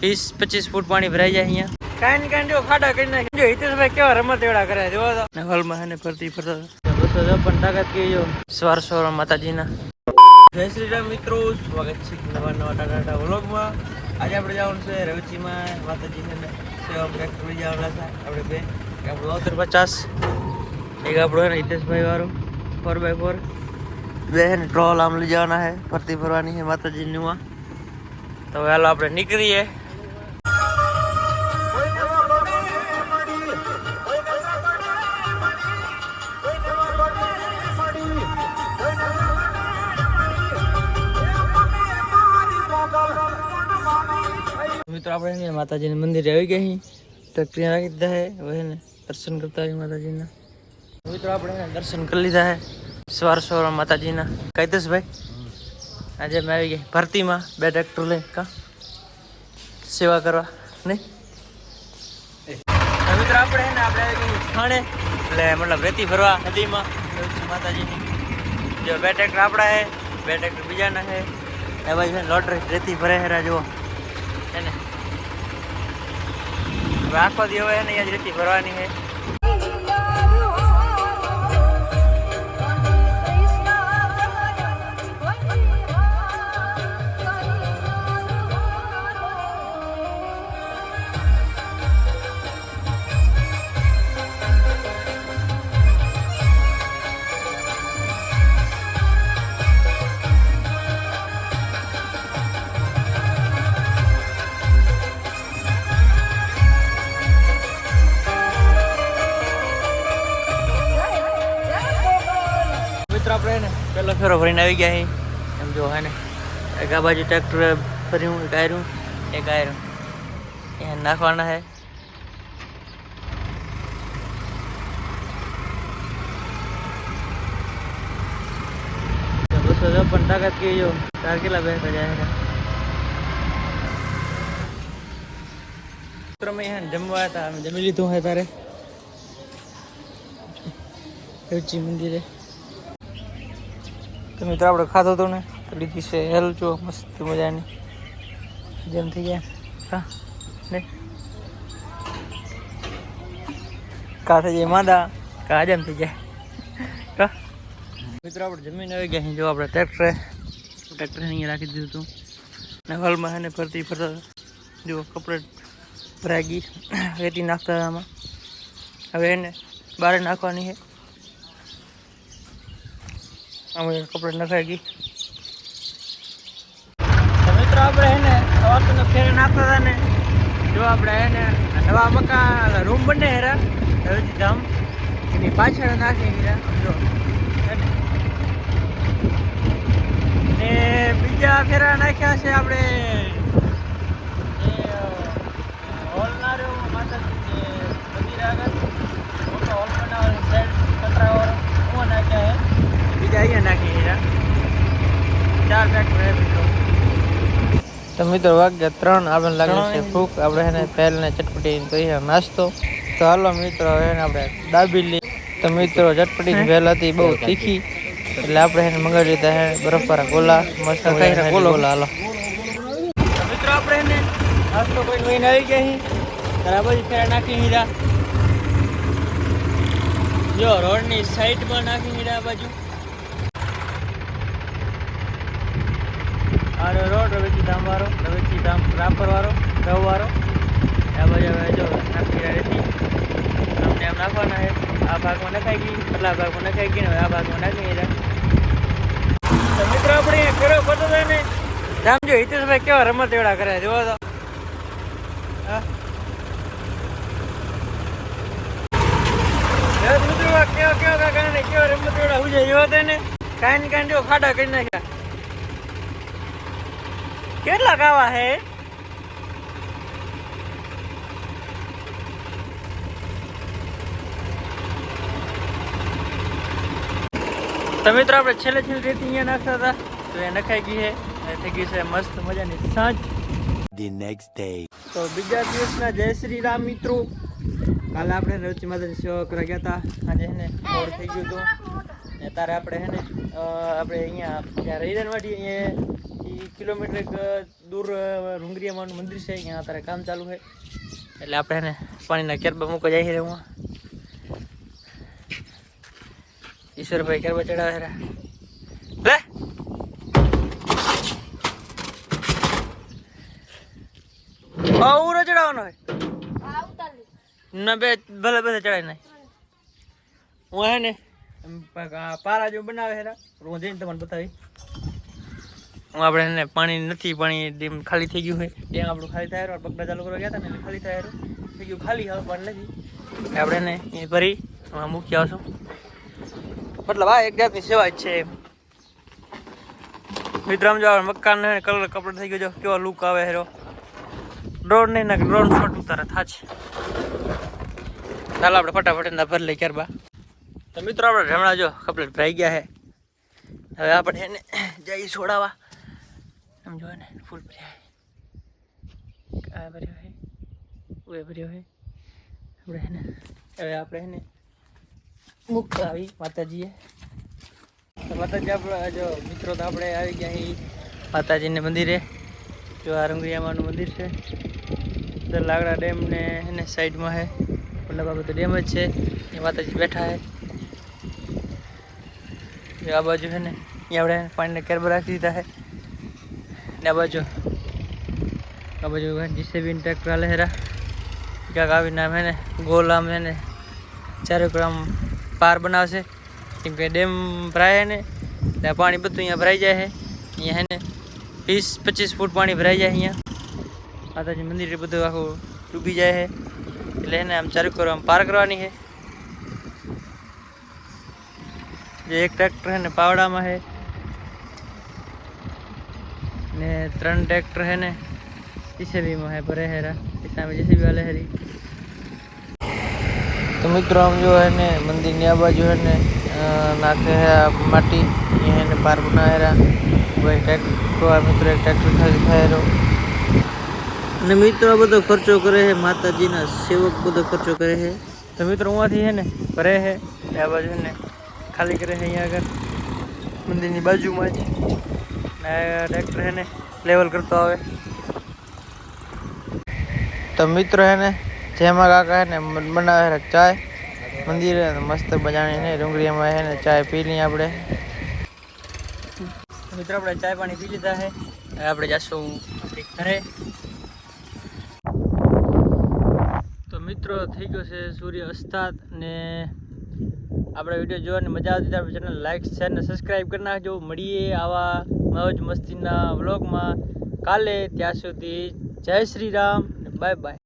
વીસ પચીસ ફૂટ પાણી ભરાઈ જાય અહીંયા. કાંઈ ને કાંઈ જો ખાડા કરી નાખે. જો હિતેશભાઈ કેવા રમત એવડા કરે જોવો તો. ને હોલમાં હે ને ફરતી ફરતા. બસો પણ તાકાત કે જો સવાર સવાર માતાજીના. જય શ્રી રામ મિત્રો સ્વાગત છે નવા નવા ટાટા વ્લોગમાં. આજે આપણે જવાનું છે રવચીમાં. માતાજીને સેવા લઈ જવાના છે. આપણે બે આપણું અવતર પચાસ એક આપણું ને હિતેશભાઈ વાળું. ફોર બાય ફોર બે ને ટ્રોલ આમ લઈ જવાના છે ફરતી ફરવાની છે માતાજીની તો હવે હાલો આપણે નીકળીએ. મિત્રો, આપણે માતાજીના મંદિરે આવી ગયા ટ્રેક્ટર રાખી દીધા હે હવે દર્શન કરતા આવી માતાજીના. મિત્રો, આપણે દર્શન કરી લીધા હે સવાર સવાર માતાજીના. કૈતેશભાઈ આજે અમે આવી ગયા ભરતીમાં. બે ટ્રેક્ટર લઈને કા? સેવા કરવા. નહીં? મિત્રો, આપણે ને આપણે થાણે. એટલે મતલબ રેતી ભરવા નદીમાં. માતાજીની. જો બે ટ્રેક્ટર આપણા હે બે ટ્રેક્ટર બીજાના હે એ બાજુ લોટરી રેતી ભરે હેરા જુઓ છે ને હવે આખો દી હવે એને અહીંયા જ રેતી ભરવાની છે. ફેરો ભરીને આવી ગયા એમ જો હે ને, એક આ બાજુ ટ્રેક્ટર ફર્યું, એક આયરું એક આયરું. અહીંયા નાખવાના હે. બસો પણ તાકાત કે જો તાર કેટલા બે છે મિત્રો, મેં જમવા હતા જમી લીધું હોય તારે. શિવજી મંદિરે. તો મિત્રો આપણે ખાધો હતો ને? તો લીધી છે હેલ જો, મસ્ત મજાની. જેમ થઈ ગયા હા ને કા થઈ જાય માદા? કા જેમ થઈ જાય. કા મિત્રો આપણે જમીન આવી ગયા જો આપણે ટ્રેક્ટરે ટ્રેક્ટર અહીંયા રાખી દીધું હતું. ને હાલમાં એને ફરતી ફરતા જો કપડે ભરાગી વેટી નાખતા આમાં. હવે એને બહાર નાખવાની છે. અમે કપડે નખાઈ ગઈ. મિત્રો આપણે એને સવારનો ફેર નાખતા હતા ને, જો આપણે એને નવા મકાન રૂમ બને હેરા રવજી ધામ એની પાછળ નાખી ગયા જો. ને બીજા ફેરા નાખ્યા છે આપણે જે હોલના રહ્યો માતાજી જે મંદિર આગળ મોટો હોલ બનાવવાનો સાઈડ કચરાવાળો હું નાખ્યા છે બીજા અહીંયા નાખી રહ્યા ચાર પેક રહે મિત્રો તો મિત્રો વાગ્યા ત્રણ આપણે લાગે છે ભૂખ. આપણે એને પહેલ ને ચટપટી કરીએ નાસ્તો. તો હાલો મિત્રો હવે એને આપણે દાબેલી તો મિત્રો ચટપટી ભેલ હતી બહુ તીખી. એટલે આપણે એને મંગાવી લીધા છે બરફવાળા ગોલા. મસ્ત મજાના ગોલા. હાલો. તો મિત્રો આપણે એને નાસ્તો કરીને વહીને આવી ગયા છીએ. તારા બાજુ ફેર નાખી હીરા જો રોડની સાઈડમાં નાખી હીરા આ બાજુ. આરો રોડ, રવેચી ધામ વાળો, રવેચી ધામ રાપર વાળો ગવ વાળો. આ બાજુ હવે જો નાખી રહેતી તમને એમ નાખવાના છે, આ ભાગમાં નખાઈ ગઈ, પેલા ભાગમાં નખાઈ ગઈ હવે આ ભાગમાં નાખી રહ્યા તો મિત્રો આપણે કર્યો પતો હતો ને રામ જો હિતેશભાઈ કેવા રમત એવડા કરે જોવો તો. હા. મિત્રો કેવા કેવા કાકા ને કેવા રમત એવડા ઉજે જોવો તો ને? કાંઈ ને કાંઈ જો ખાડા કરી નાખ્યા. કેટલા કાવા હે તો મિત્રો આપણે છેલ્લે છેલ્લે રેતી અહીંયા નાખતા હતા. તો એ નખાઈ ગઈ છે. અને થઈ ગઈ છે મસ્ત મજાની સાંજ. The next day. તો બીજા દિવસના જય શ્રી રામ મિત્રો. કાલે આપણે રવચી માતાની સેવા કરવા ગયા હતા. આજે એને મોડ થઈ ગયું હતું. ને તારે આપણે હે ને અ, આપણે અહીંયા જ્યાં રહીદન વાટી અહીંયા કિલોમીટર દૂર રૂંગરિયામાનું મંદિર છે. અહીંયા અત્યારે કામ ચાલુ છે. એટલે આપણે એને પાણીના કેરબા મૂકવા જઈ રહ્યા હું. ઈશ્વરભાઈ કેરબા ચડાવે છે લે! આવું ચડાવવાનો હોય. ના બે ભલે ભલે ચડાય નહીં. હું હે ને પારા જેવું બનાવે હેરા જઈને તમને બતાવી. આપણે એને પાણી નથી, પાણી ડેમ ખાલી થઈ ગયું હોય ડેમ આપણું ખાલી થાય. બગડા ચાલુ કરવા ગયા હતા ને ખાલી થાય થઈ ગયું ખાલી, હવે પાણી નથી. આપણે એને એ ભરી મૂકી આવશું. મતલબ આ એક જાતની સેવા જ છે મિત્રો, આમ જો મકાન કલર કપડાં થઈ ગયો, જો કેવો લુક આવે હેરો ડ્રોન નહીં, ના ડ્રોન શોટ ઉતારે થાચ ચાલો, આપણે ફટાફટ એના ભર લઈ ત્યારબા તો મિત્રો, આપણે હમણાં જો કપલેટ ભરાઈ ગયા છે. હવે આપણે એને જઈ છોડાવવા. એમ જો ને ફૂલ ભર્યા છે. આ ભર્યો છે. ઓએ ભર્યો છે. આપણે એને હવે આપણે એને મૂકતા આવી માતાજીએ. તો માતાજી આપણે જો મિત્રો તો આપણે આવી ગયા અહીં માતાજીને મંદિરે. જો આ રંગરિયામાનું મંદિર છે. ઉધર લાગડા ડેમ ને એને સાઈડમાં છે મતલબ આ બધું ડેમ જ છે. એ માતાજી બેઠા છે આ બાજુ છે ને અહીંયા આપણે પાણીને કેરબ રાખી દીધા છે ને બાજુ. આ બાજુ જીસીબી ટ્રેક્ટર હાલે હેરા. ક્યાંક આવીને આમ હે ને, ગોલ આમ હે ને ચારે આમ પાર બનાવશે. કેમ કે ડેમ ભરાય ને, એટલે પાણી બધું અહીંયા ભરાઈ જાય છે અહીંયા હે ને, વીસ પચીસ ફૂટ પાણી ભરાઈ જાય અહીંયા. માતાજી મંદિર બધું આખું ડૂબી જાય છે એટલે એને આમ ચાલુ કરવા પાર કરવાની છે જે એક ટ્રેક્ટર છે ને, પાવડામાં છે ને ત્રણ ટ્રેક્ટર હે ને જીસીબીમાં હે ભરે હેરા એ સામે જીસીબી વાલે હેરી તો મિત્રો આમ જો હે ને મંદિરની આ બાજુ હે ને નાખે હે માટી અહીંયા ને પાર બનાવેરા કોઈ ટ્રેક્ટર આ મિત્રો એક ટ્રેક્ટર ખાલી થાય અને મિત્રો આ બધો ખર્ચો કરે છે માતાજીના સેવક બધો ખર્ચો કરે છે. તો મિત્રો ઉમાંથી હે ને ભરે ને આ બાજુ ને ખાલી કરે છે અહીંયા આગળ. મંદિરની બાજુમાં જ. ટ્રેક્ટર હે ને લેવલ કરતો આવે. તો મિત્રો હે ને જેમાં કાકા હે ને બનાવે છે ચાય મંદિરે મસ્ત બજાણી ને ડુંગળીમાં હે ને ચાય પી લઈએ આપણે. મિત્રો આપણે ચાય પાણી પી લીધા છે હવે આપણે જાશું આપણી ઘરે. તો મિત્રો થઈ ગયો છે સૂર્ય અસ્તાત ને આપણે વીડિયો જોવાની મજા આવતી તો આપણે ચેનલ લાઇક શેર ને સબસ્ક્રાઈબ કરી નાખજો. મળીએ આવા મોજ મસ્તીના વ્લોગમાં કાલે ત્યાં સુધી જય શ્રી રામ બાય બાય